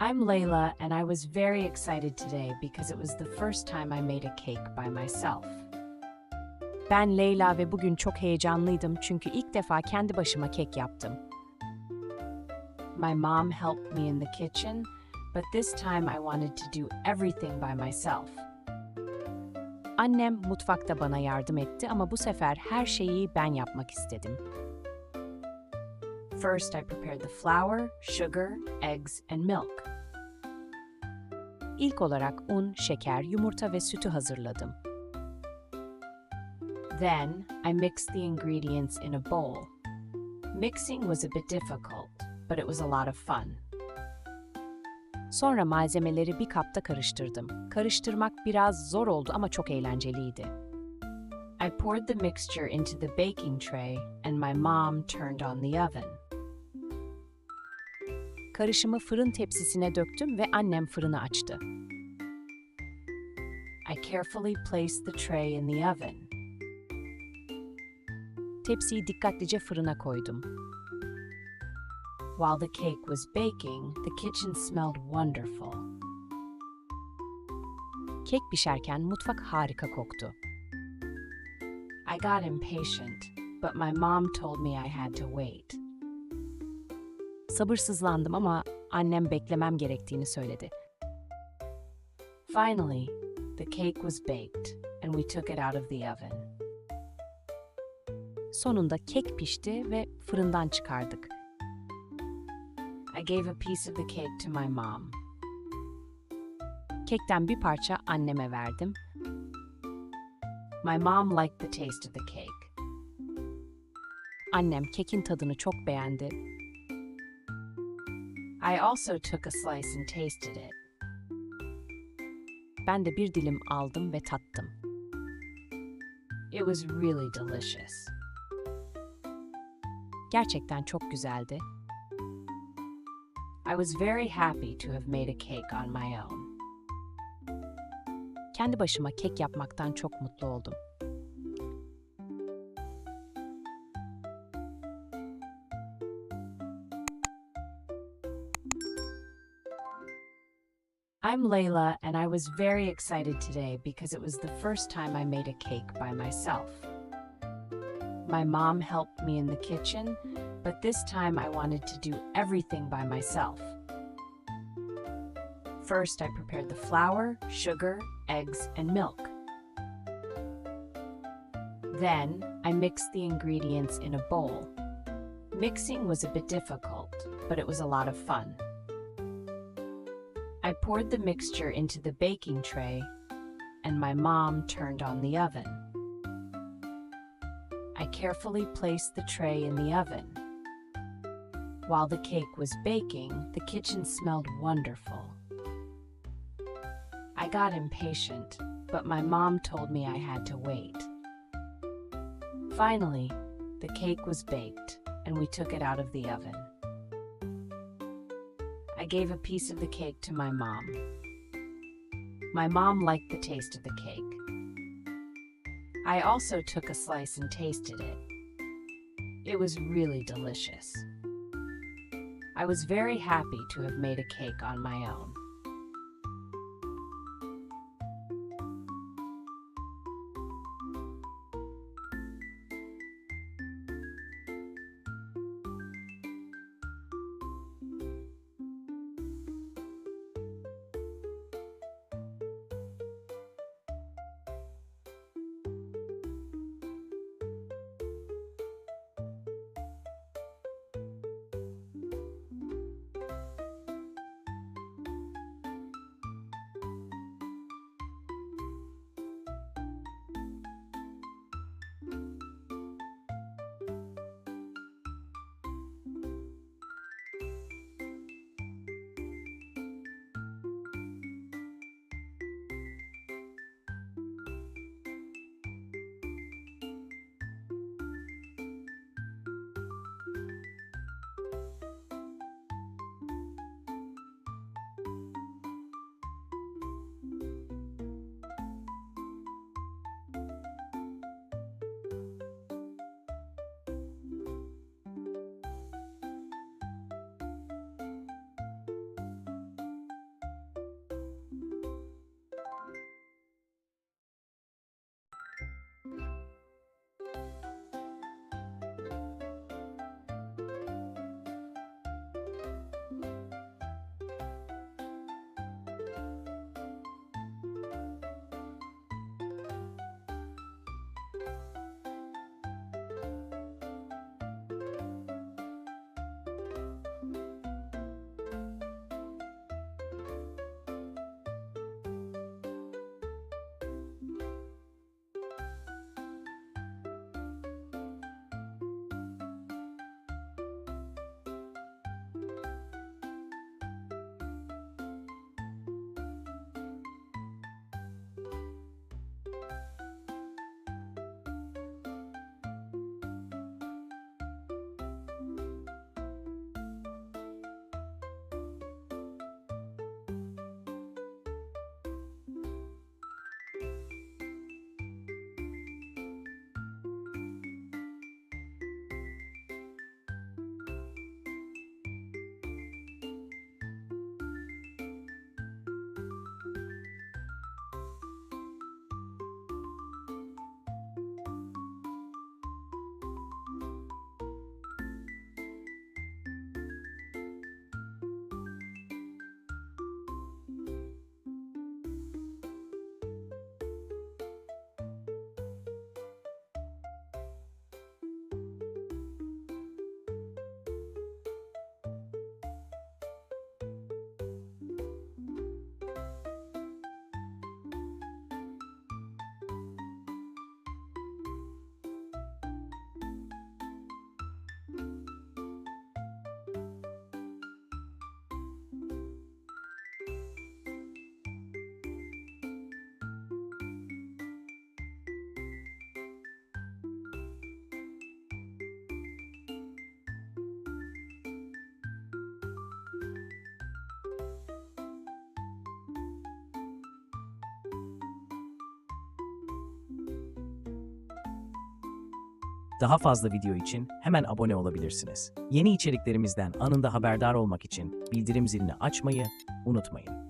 I'm Layla, and I was very excited today because it was the first time I made a cake by myself. Ben Leyla ve bugün çok heyecanlıydım çünkü ilk defa kendi başıma kek yaptım. My mom helped me in the kitchen, but this time I wanted to do everything by myself. Annem mutfakta bana yardım etti ama bu sefer her şeyi ben yapmak istedim. First, I prepared the flour, sugar, eggs, and milk. İlk olarak un, şeker, yumurta ve sütü hazırladım. Then, I mixed the ingredients in a bowl. Mixing was a bit difficult, but it was a lot of fun. Sonra malzemeleri bir kapta karıştırdım. Karıştırmak biraz zor oldu ama çok eğlenceliydi. I poured the mixture into the baking tray, and my mom turned on the oven. Karışımı fırın tepsisine döktüm ve annem fırını açtı. I carefully placed the tray in the oven. Tepsiyi dikkatlice fırına koydum. While the cake was baking, the kitchen smelled wonderful. Kek pişerken mutfak harika koktu. I got impatient, but my mom told me I had to wait. Sabırsızlandım ama annem beklemem gerektiğini söyledi. Finally, the cake was baked, and we took it out of the oven. Sonunda kek pişti ve fırından çıkardık. I gave a piece of the cake to my mom. Kekten bir parça anneme verdim. My mom liked the taste of the cake. Annem kekin tadını çok beğendi. I also took a slice and tasted it. Ben de bir dilim aldım ve tattım. It was really delicious. Gerçekten çok güzeldi. I was very happy to have made a cake on my own. Kendi başıma kek yapmaktan çok mutlu oldum. I'm Layla, and I was very excited today because it was the first time I made a cake by myself. My mom helped me in the kitchen, but this time I wanted to do everything by myself. First, I prepared the flour, sugar, eggs, and milk. Then, I mixed the ingredients in a bowl. Mixing was a bit difficult, but it was a lot of fun. I poured the mixture into the baking tray, and my mom turned on the oven. I carefully placed the tray in the oven. While the cake was baking, the kitchen smelled wonderful. I got impatient, but my mom told me I had to wait. Finally, the cake was baked, and we took it out of the oven. I gave a piece of the cake to my mom. My mom liked the taste of the cake. I also took a slice and tasted it. It was really delicious. I was very happy to have made a cake on my own. Daha fazla video için hemen abone olabilirsiniz. Yeni içeriklerimizden anında haberdar olmak için bildirim zilini açmayı unutmayın.